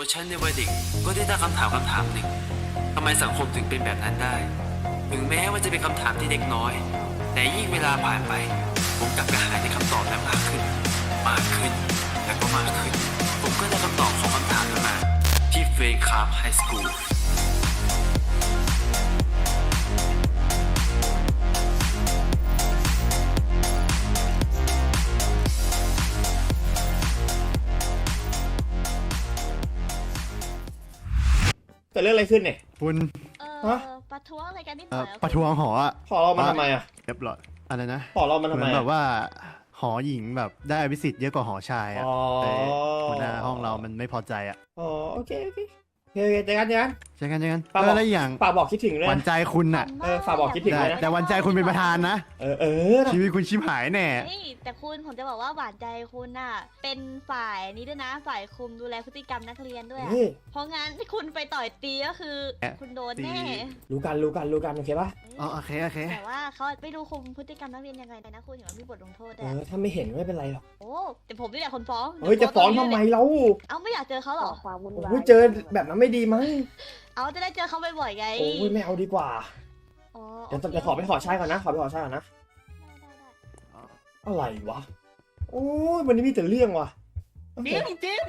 ตัวฉันในวัยเด็กก็ได้ตั้งคำถามคำถามหนึ่งทำไมสังคมถึงเป็นแบบนั้นได้ ถึงแม้ว่าจะเป็นคำถามที่เด็กน้อย แต่ยิ่งเวลาผ่านไป ผมกลับกระหายในคำตอบนั้นมากขึ้น มากขึ้น และก็มากขึ้น ผมก็ได้คำตอบของคำถามนั้นมา ที่เฟรนคาร์ไฮสคูล เกิดเรื่องอะไรขึ้นเนี่ย คุณเอฮะอประท้วงอะไรกันนิดหเอ่น่ออยอประท้วงหออะขอเรามาทำไมอะเรียบร้อยอะไรนะขอเรามาทำเหไมมือนแบอะ บว่า หอหญิงแบบได้อภิสิทธิ์เยอะกว่าหอชายอะอ๋อ แต่หัวหน้าห้องเรามันไม่พอใจอะอ๋อโอเคโอเค โอเคโอเคเจอกันเจอกันใช่กันใช่กันป้าบอกแล้วอีกอย่างฝากบอกคิดถึงเลยหวันใจคุณน่ะเออฝากบอกคิดถึงได้เลยนะแต่หวันใจคุณเป็นประธานนะ เออเออนะชีวิตคุณชิบหายแน่เฮ้ยแต่คุณผมจะบอกว่าหวานใจคุณน่ะ เป็นฝ่ายนี้ด้วยนะฝ่ายคุมดูแลพฤติกรรมนักเรียนด้วยอะเฮ้ยเพราะงั้นที่คุณไปต่อยตีก็คือ แอะคุณโดนแน่ตี รู้กันรู้กันรู้กันโอเคปะอ๋อโอเคโอเค แต่ว่าเขาไม่รู้คุมพฤติกรรมนักเรียนยังไงนะคุณอย่างว่ามีบทลงโทษเอด้วยอถ้าไม่เห็นไม่เป็นไรหรอกโอ้แต่ผมนี่แหละคนฟ้องเฮ้ยจะฟ้องทำไมเรา เอ้าไม่อยากเจอเขาเหรอ ความวุ่นโอ้วายโหเจอแบบนั้นไม่ดีมั้งเอาจะได้เจอเขาบ่อยๆไงโอ้ยไม่เอาดีกว่า อ๋อเดี๋ยวโคเดี๋ยวขอไปขอใช้ก่อนนะ ขอไปขอใช้ก่อนนะได้ได้ได้อะไรวะ โอ้ยวันนี้มีแต่เรื่องว่ะโอเคจิมจิม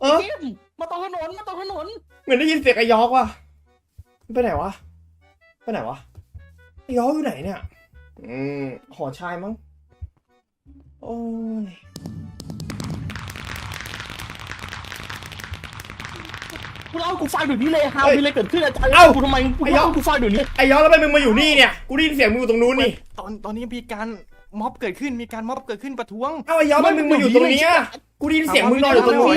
เออจิมมาตรงถนนมาตรงถนนเหมือนได้ยินเสียงไอ้ยอกว่ะมันไปไหนวะ ไปไหนวะ ไอ้ยอกอยู่ไหนเนี่ย อืมหอชายมั้ง โอ้ย กูเล่าให้กูฟังเดี๋ยวนี้เลยฮาวมีอะไรเกิดขึ้นอาจารย์เอ้า กูทำไมกูเล่าให้กูฟังเดี๋ยวนี้ ไอ้ยอกแล้วทำไมมึงมาอยู่นี่เนี่ยกูได้ยินเสียงมึงอยู่ตรงนู้นนี่ตอนตอนนี้มีการม็อบเกิดขึ้นมีการม็อบเกิดขึ้นประท้วงเอ้าไอ้ยอกทำไมมึงมาอยู่ตรงเนี้ยกูได้ยินเสียงมึงนอนอยู่ตรงนู้น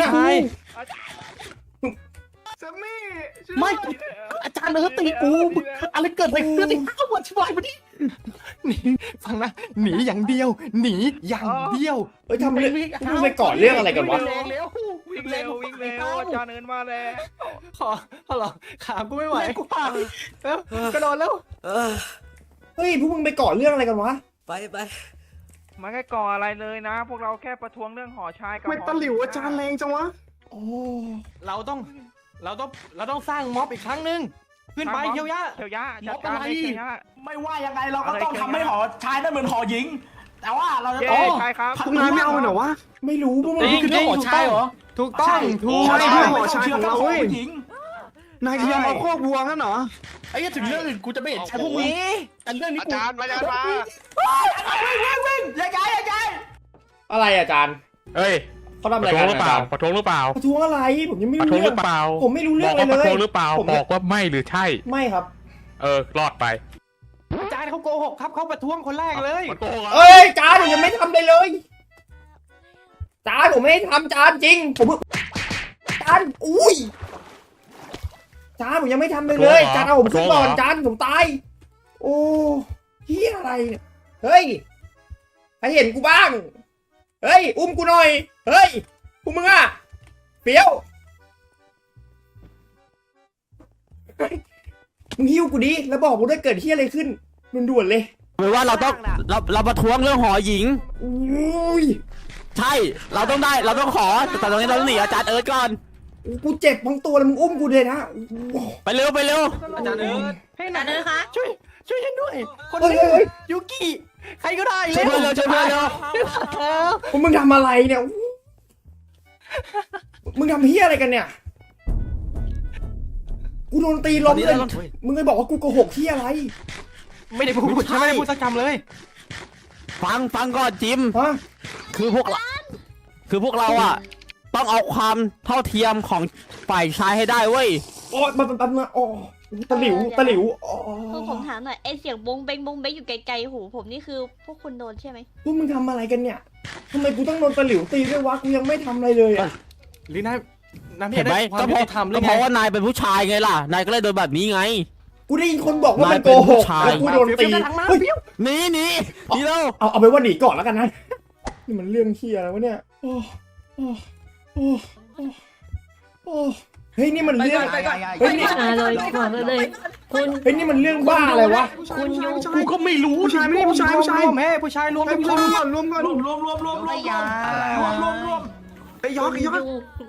ใช่อะสมี่ไม่ อาจารย์เออตีกูอะไรเกิดอะไรขึ้นตีข้าวอธิบายมาดิหนีฟังนะหนีอย่างเดียว หนีอย่างเดียว เฮ้ยทำเรื่องมึงไปก่อเรื่องอะไรกันวะเร็วเร็ววิ่งเร็ววิ่งเร็วอาจารย์เอินมาแล้ว ขอขอหรอขากูไม่ไหวเร็วกูพาแล้วกระโดดแล้วเออเฮ้ยพวกมึงไปก่อเรื่องอะไรกันวะ ไปไปไม่ได้ก่ออะไรเลยนะ พวกเราแค่ประท้วงเรื่องหอชายกับไม่หอตะหลิวอาจารย์แรงจังวะ โอ้ เราต้อง เราต้องเราต้องสร้างม็อบอีกครั้งหนึ่งขึ้นไปเที่ยวยะเทียวยะจัดการเลยเทียวยะ ไม่ว่ายังไงเราก็อะไรต้องกันทำให้หอชายได้เหมือนหอหญิง แต่ว่าเราจะเย้ต้องใช่ครับพวกนายไม่เอาเหรอวะ ไม่รู้พวกมึงนี่คือเรื่องหอชายเหรอถูกต้องถูกใช่นี่ใช่คือหไม่อต้องชายเชื่ขอองกับเราหอเว้ยผู้หญิง นายจะยอมเอาครอบวัวงั้นเหรอ ไอ้เหี้ยถึงเรื่องอื่นกูจะไม่เห็นใจพวกมึงแต่เรื่องนี้อากูจารย์มาอาจารย์มายังไงยังไงอะไรอาจารย์เอ้ย เขาทำปอะไรระท้วกังนหรือเปล่าอาจารย์ประท้วงหรือเปล่า ประท้วงอะไร ผมยังไม่ประรู้ท้วงหเรื่รือองเปล่าผมไม่รู้เรื่บองอกอะไรว่าประเลท้วยงหรือเปล่าผมบอกว่าไม่หรือใช่ ไม่ครับ เออ รอดไปอาจารย์เขาโกหกครับเขาประท้วงคนแรกเลยมันโกหกอะเอ้ยจานผมยังไม่ทำเลยเลยจานผมไม่ได้ทำจานจริง ผมจานอุ้ยจานผมยังไม่ทำเลยเลยจานเอาผมขึ้นก่อนจานผมตาย โอ้เฮียอะไรเนี่ยเฮ้ยใครเห็นกูบ้าง เฮ้ย อุ้มกูหน่อย เฮ้ยพวกมึงอะเปียวเฮ้ยมึงหิ้วกูดิแล้วบอกกูด้วยเกิดเฮียอะไรขึ้นด่วนๆเลยหรือว่าเราต้องเราเราประท้วงเรื่องหอหญิง อุ้ยใช่ เราต้องได้ เราต้องขอ แต่ตรงนี้เราต้องหนีอาจารย์เอิร์ธก่อน กูเจ็บทั้งตัวเลยมึงอุ้มกูเลยนะโอ้โหไปเร็วไปเร็ว อาจารย์เอิร์ธให้หน่อยนะคะช่วยช่วยฉันด้วย คนเฮ้ยนี้เฮ้ยเฮ้ยยูกิใครก็ได้ช่วยเพื่อนเร็วช่วยเพื่อนเร็วพวกมึงทำอะไรเนี่ยอู้ มึงทำเฮียอะไรกันเนี่ย กูโดนตีล้มเลย มึงเลยบอกว่ากูโกหกเฮียอะไร ไม่ได้พูดฉันไม่ได้พูดสักคำเลย ฟังฟังก่อนจิม ฮะ คือพวกเราคือพวกเราอะ ต้องเอาความเท่าเทียมของฝ่ายชายให้ได้เว้ย โอ้ยมามามาโอ้ ตะหลิวตะหลิวอ๋อคือผมถามหน่อยไอเสียงบงเบงบงเบงอยู่ไกลๆหูผมนี่คือพวกคุณโดนใช่ไหมพวกมึงทำอะไรกันเนี่ยทำไมกูต้องโดนตะหลิวตีด้วยวะกูยังไม่ทำอะไรเลยอะหรือนายนายไม่เห็นไหมได้ควาก็มเพยุราะติธรรมหรืก็อเพไงราะว่านายเป็นผู้ชายไงล่ะ นายก็เลยโดนแบบนี้ไง กูได้ยินคนบอกว่ามันนายโกเป็นผู้หกชายแล้วกูโดนตีเฮ้ยหนีหนีหนีเร็วเอาเอาไปนว่าหนีก่อนแล้วกันนะนี่มันเรื่องเฮียอะไรวะเนี่ยโอ้โอ้โอ้โอ้โอ้ เฮ้ยนี่มันเรื่องเฮ้ยนี่ มาเลยก่อนมาเลย คุณเฮ้ยนี่มันเรื่องบ้าอะไรวะ คุณยูกูก็ไม่รู้ผู้ชายไม่ได้ผู้ชายผู้ชายรวมแม่ผู้ชายรวมกันผู้ชายรวมรวมกันรวมรวมรวมรวมรวมรวมรวมรวม ไอ้ยอกไอ้ยอก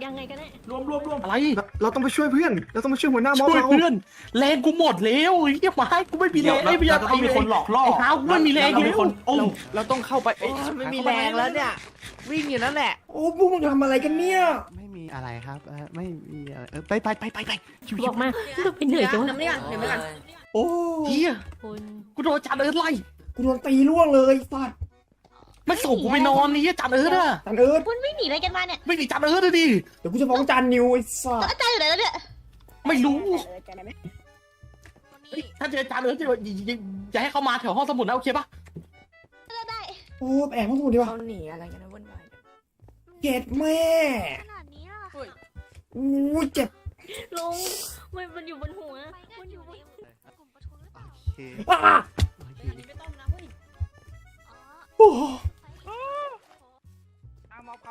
ยังไงกันแน่รวมรวมรวมอะไรเราต้องไปช่วยเพื่อน เราต้องไปช่วยหัวหน้าม็อบช่วยเราเพื่อนแรงกูหมดแล้วไอ้เหี้ยไม้กูไม่มีแรงเราไอ้พี่เราจะต้องมีคนหลอกล่อไอ้เท้ากูไม่มีแรงเรามีคนโอ้เราเราต้องเข้าไปเอ้ยไม่มีแรงแล้วเนี่ย วิ่งอยู่นั่นแหละ โอ้พวกมึงทำอะไรกันเนี่ย ไม่มีอะไรครับเอ่อไม่มีอะไรเออไปไปไปไปไปชิวบอกมาไปเหนื่อยจังวะโอ้เหี้ยคุณกูโดนอาจารย์เอิร์ธไล่กูโดนตีล่วงเลยสัตว์ ไม่ส่งกูไปนอนนี่อาจารย์เอิร์ธอะจันเอิร์ธคุณไม่หนีอะไรกันมาเนี่ยไม่หนีอาจารย์เอิร์ธเลยดิเดี๋ยวกูจะฟ้องจันนิวไอ้สัตว์อาจารย์อยู่ไหนแล้วเนี่ยไม่รู้เฮ้ยถ้าเจออาจารย์เอิร์ธจะอย่าอย่าอย่าให้เขามาแถวห้องสมุดนะโอเคปะได้โอ้แอบห้องสมุดดีกว่าเขาหนีอะไรกันนะวุ่นวายเจ็ดแม่ขนาดนี้อะอู้ยเจ็บลงมันมันอยู่บนหัวมันอยู่บนกลุ่มประท้วงหรือเปล่าโอเคอ้าโอเคไม่ต้องนะเว้ยโอ้หน้าม็อบ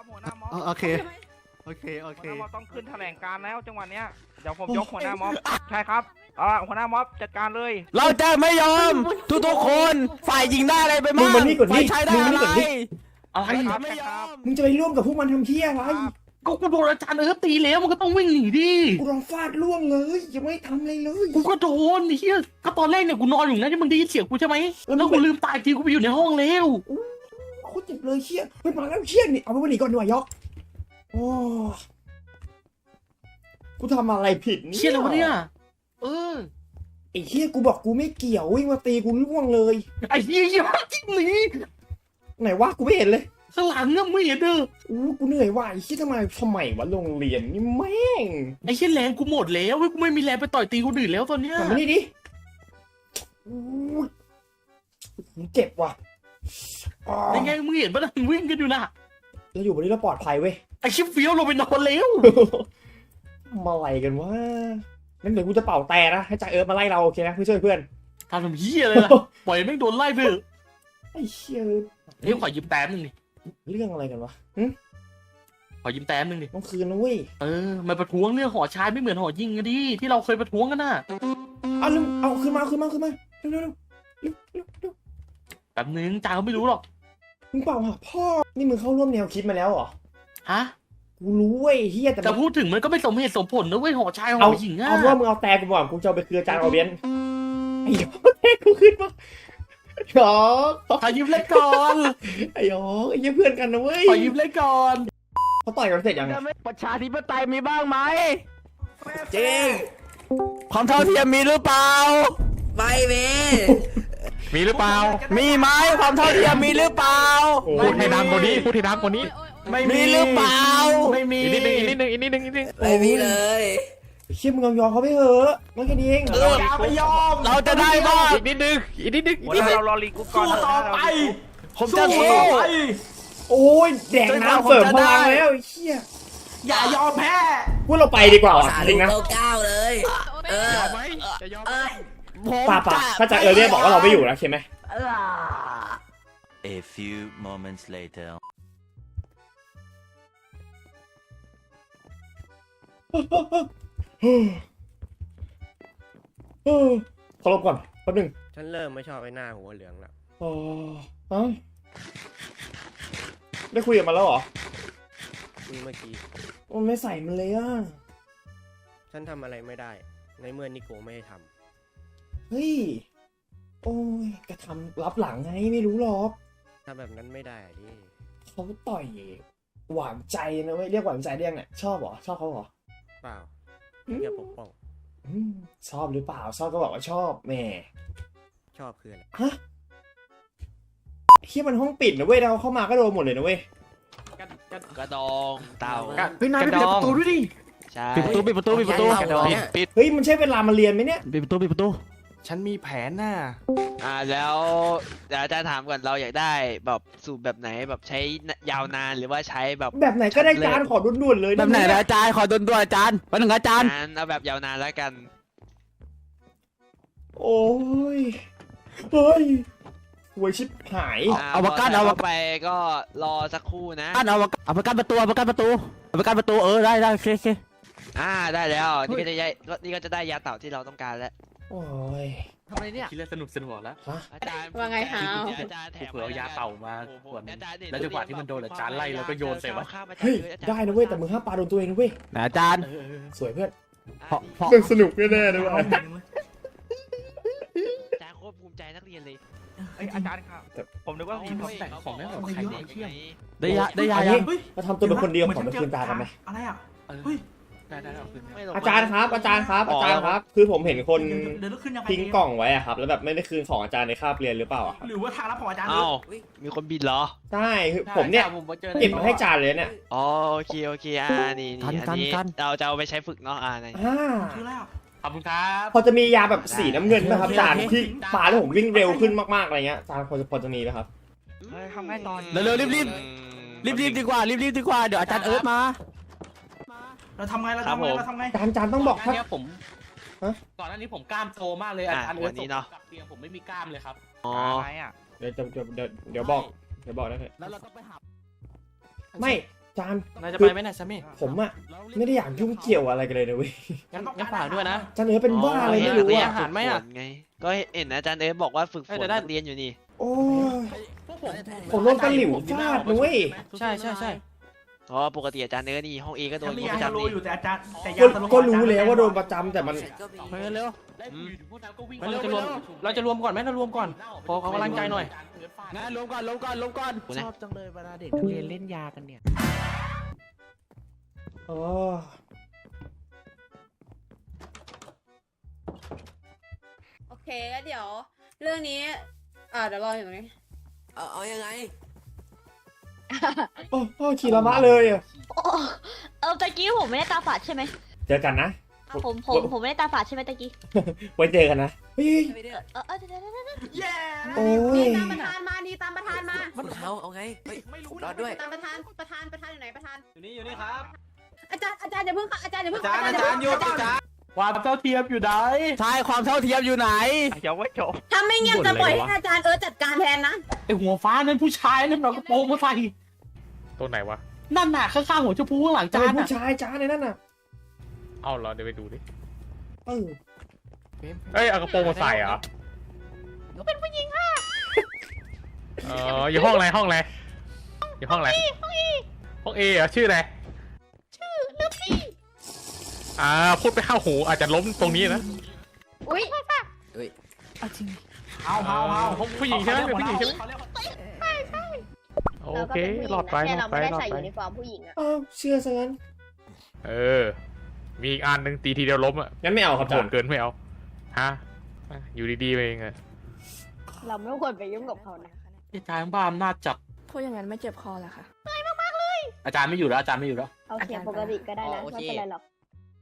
ครับหัวหน้าม็อบอ๋อโอเค โอเค โอหัวเค หน้าม็อบต้องขึ้นแถลงการแล้วจังหวะเนี้ยเดี๋ยวผมยกหัวหน้าม็อบใช่ครับเอาล่ะหัวหน้าม็อบจัดการเลยเราจะไม่ยอม ทุกทุกๆคน ฝ่ายยิงได้อะไรไปมึบ้างงมานี่ก่อนฝ่าดิยใช้ได้มึงมาอะไรนี่ก่อนดิ อะไรครับไม่ยอมมึงจะไปร่วมกับพวกมันทำเพี้ยอะไรครับก็กูโดนอาจารย์เอิร์ธตีแล้วมันก็ต้องวิ่งหนีดิกูลองฟาดล่วงเลยยังไม่ทำอะไรเลย กูก็โดนไอ้เฮียก็ตอนแรกเนี่ยกูนอนอยู่นะที่มึงได้ยินเสียงกูใช่ไหมแล้วมึง แล้วกูลืมตายทีกูไปอยู่ในห้องแล้วโคตรเจ็บเลยเชี่ยไปมาแล้วเชี่ยนี่เอาไปวันนี้ก่อนดีกว่ายอกโอ้กูทำอะไรผิดเนี่ยเชี่ยแล้ววะเนี่ย เออ ไอ้เชี่ยกูบอกกูไม่เกี่ยววิ่งมาตีกูล่วงเลย ไอ้เฮียเหี้ยจริงหนีไหนวะกูไม่เห็นเลยข้างหลังเนี่ยไม่เห็นเด้ออู้กูเหนื่อยว่ะไอ้เชี่ยทำไมทำไมวะโรงเรียนนี่แม่งไอ้เฮียแรงกูหมดแล้วเว้ยกูไม่มีแรงไปต่อยตีคนอื่นแล้วตอนเนี้ย ทำมานี่ดิอู้ยเจ็บว่ะอ๋อ ยังไงมึงเห็นปะนะมึงวิ่งกันอยู่นะเราอยู่บนนี้เราปลอดภัยเว้ยไอ้ชิบเฟี้ยวลงไปนอนแล้วมาอะไรกันวะงั้นเดี๋ยวกูจะเป่าแต่นะให้จ่าเอิร์ธมาไล่เราโอเคนะเพื่อช่วยเพื่อนทำทำเฮียเลยล่ะปล่อยแม่งโดนไล่ไปเถอะไอ้เชี่ยเฮ้ยขอยืมแต้มหนึ่งดิเรื่องอะไรกันวะหึขอยืมแต้มหนึ่งดิต้องคืนนะเว้ยเออมาประท้วงเรื่องหอชายไม่เหมือนหอยิงกันดิที่เราเคยประท้วงกันน่ะเอาลืมเอาคืนมาเอาคืนมาเอาคืนมาเร็วเร็วเร็วเร็วเร็วเร็ว แบบนึงจางเขาไม่รู้หรอก มึงเปล่าหาพ่อ นี่มึงเข้าร่วมแนวคิดมาแล้วเหรอ ฮะ กูรู้เว้ยเฮียแต่แต่พูดถึงมันก็ไม่สมเหตุสมผลนะเว้ยหอชายหเอาอหญิงอะเอาว่ามึงเอาแต่กูก่อนกูจะเอาไปคืนอาจารย์ออเบียนไอ้ยอกแต่กูขึ้นมาหยอกขอยืมเล่นก่อนไอ้ยอกไอ้เหี้ยเพื่อนกันนะเว้ยขอยืมเล่นก่อนเขาต่อยกันเสร็จยังไงประชาธิปไตยมีบ้างไหมจริงความเท่าเทียมมีหรือเปล่ามี หรือเปล่ามีไหมความเท่าเทียมมีหรือเปล่า พูดให้ดังกว่านี้พูดให้ดังกว่านี้ไม่มีหรือเปล่า ไม่มีอีกนิดนึงอีกนิดนึงอีกนิดนึงอีกนิดนึงไม่มีเลยเชี่ยมึงยอมยอมเขาไปเถอะไม่แค่นี้เองไม่ยอม เราจะได้บ้างอีกนิดนึงอีกนิดนึงหัวหน้าเรารอรีกรุ๊ปก่อนสู้นะต่อไปเรารีกรุ๊ปผมจะสู้โอ้ยแดกน้ำเสริมพลังแล้วไอ้เชี่ยอย่ายอมแพ้พวกเราไปดีกว่าว่ะจริงนะยอมไหมจะยอมไหม ผมป่าป่าถ้าอาจารย์เออเรียบอกว่าเราไม่อยู่แล้วใช่ไหม A few moments later. เออขอลบก่อนแป๊บหนึงฉันเริ่มไม่ชอบไอ้หน้าหัวเหลืองแล้วอ๋อฮะได้คุยกับมันแล้วเหรอคุยเมื่อกี้ มันไม่ใส่มันเลยอะ ฉันทำอะไรไม่ได้ ในเมื่อนิโกไม่ให้ทเฮ้ย โอ้ยกระทำรับหลังไงไม่รู้หรอกำทำแบบนั้นไม่ได้อะดิเขาต่อยหวานใจนะเว้ยเรียกหวานใจได้ยังไงชอบเหรอชอบเขาเหรอเปล่าอืมแค่ปกป้องอืมชอบหรือเปล่าชอบก็บอกว่าชอบแหม่ชอบคืออะไรฮะเฮียมันห้องปิดนะเว้ยเราเข้ามาก็โดนหมดเลยนะเว้ยกระดองเต่าเฮ้ยนายไปเปิดประตูด้วยดิใช่ปิดประตูปิดประตูปิดประตูกระดองปิดเฮ้ยมันใช่เวลามาเรียนไหมเนี่ยปิดประตูปิดประตู ฉันมีแผนน่ะอ่าแล้วเดี๋ยวอาจารย์ถามก่อนเราอยากได้แบบสูตรแบบไหนแบบใช้ยาวนานหรือว่าใช้แบบแบบไหนก็ได้จานขอด่วนๆเลยแบบไหนนะอาจารย์ขอดนด้วยอาจารย์วันหนึ่งอาจารย์ นานเอาแบบยาวนานแล้วกัน โอ้ยเฮ้ยหวยชิบหายเอามากั้นพเอามาเข้ไปก็รอสักครู่นะกั้นเอามาเอามากั้นประตูเอามากั้นประตูเอามากั้นประตูเออได้ได้โอเคโอเคอ่าได้แล้วนี่ก็จะได้นี่ก็จะได้ยาเต่าที่เราต้องการแล้ว โอ้ย ทำอะไรเนี่ย คิดแล้วสนุกสนุกแล้วฮะอาจารย์ว่าไงฮะอาจารย์แถมเผื่อเอายาเป่ามาขวดหนึ่งแล้วจังหวะที่มันโดนอาจารย์ไล่แล้วก็โยนใส่มันเฮ้ยได้นะเว้ย แต่มึงห้ามปาโดนตัวเองนะเว้ยไหนอาจารย์เออเออสวยเพื่อน เพราะเพราะมันสนุกแน่ๆเลยว่ะอาจารย์โคตรภูมิใจนักเรียนเลยเอ้ยอาจารย์ครับผมนึกว่ามีของแต่งของได้หมดใครได้เที่ยงได้ยาได้ยาอันยันี้งเราทำตัวเป็นคนเดียวขอมาคืนตากันไหมอะไรอะเออ ได้ได้เอาคืนให้อาจารย์ครับอาจารย์ครับอาจารย์ครับ คือผมเห็นคนเดี๋ยวขึ้นยังไงทิ้งกล่องไว้อะครับ แล้วแบบไม่ได้คืนของอาจารย์ในคาบเรียนหรือเปล่าอะครับหรือว่าทางรับของอาจารย์เอ้ามีคนบินเหรอ ใช่คือผมเนี่ยผมมาเจอเก็บมาให้อาจารย์เลยเนี่ยอ๋อโอเคโอเคอ่านี่นี่กันอันกันนี้กัน เราจะเอาไปใช้ฝึกเนาะอ่านี่อ่าคืออะไรอะ ขอบคุณครับ พอจะมียาแบบสีน้ำเงินไหมครับอาจารย์ที่ปาแล้วผมวิ่งเร็วขึ้นมากๆอะไรเงี้ยอาจารย์พอจะพอจะมีไหมครับ เฮ้ยทำไงตอน เร็วๆรีบรีบรีบรีบๆดีกว่ารีบรีบๆดีกว่าเดี๋ยวอาจารย์เอิร์ธมา เราทำไงเราครับทำไงผมเราทำไงอาจารย์อาจารย์ต้องบอกก่ถ้านหน้านี้ผมฮะ ก่อนหน้านี้ผมกล้ามโตมากเลยอาจารย์อะเอิร์ธวันนี้เนอะส่งผมกลับเตียงผมไม่มีกล้ามเลยครับอ๋อ อะไรอะเดี๋ยวจะเดี๋ยวเดี๋ยวเดี๋ยวบอกเดี๋ยวบอกได้เลยแล้วเราต้องไปหาไม่อาจารย์นายจะไปไหมนายซัมมี่ ผมอะไม่ได้อยากยุ่งเกี่ยวอะไรกันเลยนะเว้ยงั้นงั้นฝากด้วยนะอาจารย์เอ๋เป็นบ้าอะไรไม่รู้มีอะอาหารไหมอะ ฝึกฝนไงก็เห็นอาจารย์เอิร์ธบอกว่าฝึกฝเอ้ยนแต่ได้นักเรียนอยู่นี่ โอ้ย พวกผมผมโดนตะหลิวฟาดนะเว้ย ใช่ใช่ใช่ อ๋อปกติอาจารย์เอิร์ธนี่ห้องเอก็โดนถ้ามีปยาระฮาจำโลนี่อยู่แต่อาจารย์แต่ยาก็สลบก็รู้แล้วว่าโดนประจำแต่มันไปเร็วได้คุยถึงพวกนั้นก็วิ่งเราจะรวมเราจะรวมก่อนไหมเรารวมก่อนขอขอกำลังใจหน่อยงั้นลงก่อนลงก่อนลงก่อนนะชอบจังเลยเวลาเด็กนักเรียนเล่นยากันเนี่ยโอ้โอเคแล้วเดี๋ยว เรื่องนี้ อ่าเดี๋ยวรออยู่ตรงนี้ เอาเอายังไง โอ้โอ้ชีระมะเลยอะโอ้เออตะกี้ผมไม่ได้ตาฝาดใช่ไหมเจอกันนะอะผมผมผมไม่ได้ตาฝาดใช่ไหมตะกี้ไว้เจอกันนะเฮ้ย เออเออเดี๋ยวเดี๋ยวเดี๋ยวเดี๋ยวเย้โอ้ยตามประธานมานี่ตามประธานมา มันเอาเอาไงเฮ้ยผมรอดด้วย ตามประธานประธานประธานอยู่ไหนประธาน อยู่นี่อยู่นี่ครับ อาจารย์อาจารย์อย่าเพิ่งค่ะอาจารย์อย่าเพิ่งอาจารย์อาจารย์อยู่อาจารย์ความเท่าเทียมอยู่ไหนใช่ความเท่าเทียมอยู่ไหนเดี๋ยวไว้จบถ้าไม่เงียบจะปล่อยให้อาจารย์เอิร์ธจัดการแทนนะไอหัวฟ้านั่นผู้ชายนั่นเรากระโปรงมาใส่ ตัวไหนวะ นั่นน่ะข้างๆหัวชมพูข้างหลังจะจาเป็นนน่ะผู้ชายจ้าในนั่นน่ะ เอาเหรอเดี๋ยวไปดูดิ เออเอ้ยเอากระโปรงมาใส่เหรอหนูเป็นผู้หญิงค่ะเอออยู่ห้องอะไรห้องอะไรอยู่ห้องอะไรห้องเอห้องเอเหรอชื่ออะไรชื่อลูฟี่อ่าพูดไปเข้าหูอาจจะล้มตรงนี้นะอุ้ยเอาเอาเอาห้องผู้หญิงใช่ไหมเป็นผู้หญิงใช่ไหม เขาเรียกว่าโอเคหลอดไปหลอดไปหลอดไปอ้าวเชื่อซะงั้น เออ มีอีกอันหนึ่งตีทีเดียวล้มอะงั้นไม่เอาครับโหอาจารดย์เกินไม่เอาฮะอะอยู่ดีๆไปเองอะเราไม่ควรไปยุ่งกับเขานะอาจารย์บ้าอำนาจจับพูดอย่างนั้นไม่เจ็บคอเหรอคะอาจารย์ไม่อยู่แล้วอาจารย์ไม่อยู่แล้ว เอาเสียงปกติก็ได้นะอ๋อโอไม่เคเป็นไรหรอก